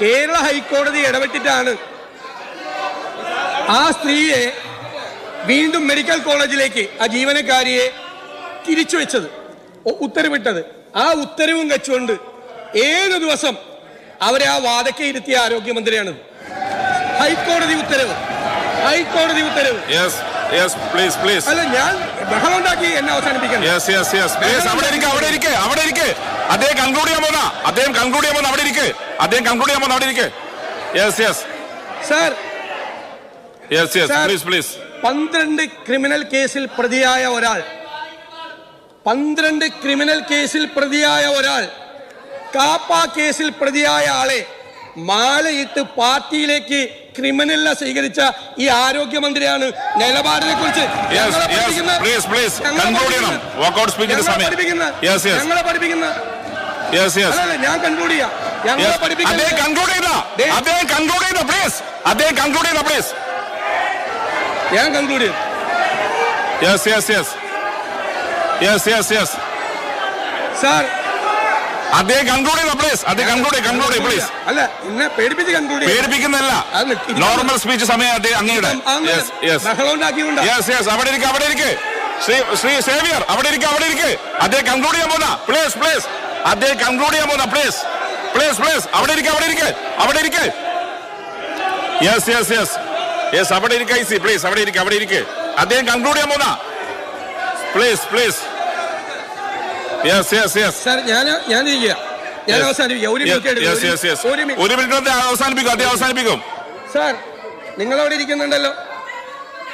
കേരള ഹൈക്കോടതി ഇടപെട്ടിട്ടാണ് ആ സ്ത്രീയെ വീണ്ടും മെഡിക്കൽ കോളേജിലേക്ക് ആ ജീവനക്കാരിയെ തിരിച്ചു വെച്ചത് ഉത്തരവിട്ടത്. ആ ഉത്തരവും വെച്ചുകൊണ്ട് ഏഴ് ദിവസം അവരെ ആ വാദക്കെ ഇരുത്തിയ ആരോഗ്യമന്ത്രിയാണ് ഹൈക്കോടതി ഉത്തരവ്. ഹൈക്കോടതി ഉത്തരവ്. യെസ് യെസ് പ്ലീസ് പ്ലീസ് അല്ല ഞാൻ ബഹളം ഉണ്ടാക്കി എന്നെ അവസാനിപ്പിക്കണം. യെസ് യെസ് യെസ് പ്ലീസ് അവിടെ ഇരിക്കുക അവിടെ ഇരിക്കുക അവിടെ ഇരിക്കുക അദ്ദേഹം കൺക്ലൂഡ് ചെയ്യാൻ പോകുന്ന അദ്ദേഹം കൺക്ലൂഡ് ചെയ്യാൻ പോകുന്ന അവിടെ ഇരിക്കെ. അദ്ദേഹം കൺക്ലൂഡ് ചെയ്യാൻ പോകുന്ന അവിടെ ഇരിക്കെ. Yes yes sir yes yes please please പന്ത്രണ്ട് ക്രിമിനൽ കേസിൽ പ്രതിയായ ഒരാൾ. പന്ത്രണ്ട് ക്രിമിനൽ കേസിൽ പ്രതിയായ ഒരാൾ. കാപ്പ കേസിൽ പ്രതിയായ ആളെ മാലയിട്ട് പാർട്ടിയിലേക്ക് ക്രിമിനലിനെ സ്വീകരിച്ച ഈ ആരോഗ്യമന്ത്രിയാണ് നിലപാടിനെ കുറിച്ച് ഞങ്ങളെ പഠിപ്പിക്കുന്ന ഞാൻ കൺക്ലൂഡ് ചെയ്യാം. ഞങ്ങളെ പഠിപ്പിക്കുന്ന ഞാൻ കൺക്ലൂഡ് ചെയ്തു അദ്ദേഹം കൺക്ലൂഡ് ചെയ്ത പ്ലീസ് അദ്ദേഹം കൺക്ലൂഡ് കൺക്ലൂഡ് പ്ലീസ് അല്ല എന്നെ പേടിപ്പിച്ച് കൺക്ലൂഡ് പേടിപ്പിക്കുന്നല്ല. നോർമൽ സ്പീച്ച് സമയം അദ്ദേഹം അങ്ങയുടെ. യെസ് യെസ് അവിടെ ഇരിക്കെ അവിടെ ഇരിക്കെ. ശ്രീ ശ്രീ സേവിയർ അവിടെ ഇരിക്കെ അവിടെ ഇരിക്കെ. അദ്ദേഹം കൺക്ലൂഡ് ചെയ്യാൻ പോന്ന. പ്ലീസ് പ്ലീസ് അദ്ദേഹം കൺക്ലൂഡ് ചെയ്യാൻ പോന്ന പ്ലീസ് പ്ലീസ് പ്ലീസ് അവിടെ ഇരിക്കെ അവിടെ ഇരിക്കെ. അവിടെ ഇരിക്കെ. യെസ് യെസ് യെസ് യെസ് അവിടെ ഇരിക്കെ ഐസി പ്ലീസ് അവിടെ ഇരിക്കെ അവിടെ ഇരിക്കെ. അദ്ദേഹം കൺക്ലൂഡ് ചെയ്യാൻ പോന്ന. പ്ലീസ് പ്ലീസ് സാർ ഞാൻ ഞാൻ ഇരിക്കുക ഞാൻ Yes. അവസാനിപ്പിക്കുക ഒരു മിനിറ്റ് യെസ് യെസ് യെസ് ഒരു മിനിറ്റ് ഒരു മിനിറ്റ് അവസാനിപ്പിക്കും അദ്ദേഹം അവസാനിപ്പിക്കും. സാർ നിങ്ങളവിടെ ഇരിക്കുന്നുണ്ടല്ലോ.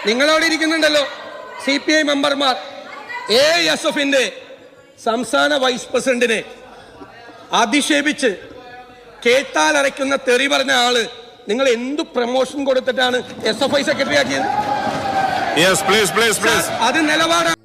നിങ്ങളവിടെ ഇരിക്കുന്നുണ്ടല്ലോ. സി പി ഐ മെമ്പർമാർ എ എസ് എഫിന്റെ സംസ്ഥാന വൈസ് പ്രസിഡന്റിനെ അധിക്ഷേപിച്ച് കേട്ടാൽ അരയ്ക്കുന്ന തെറി പറഞ്ഞ ആൾ നിങ്ങൾ എന്ത് പ്രൊമോഷൻ കൊടുത്തിട്ടാണ് എസ് എഫ് ഐ സെക്രട്ടറി ആക്കിയത്? അത് നിലപാടാണ്.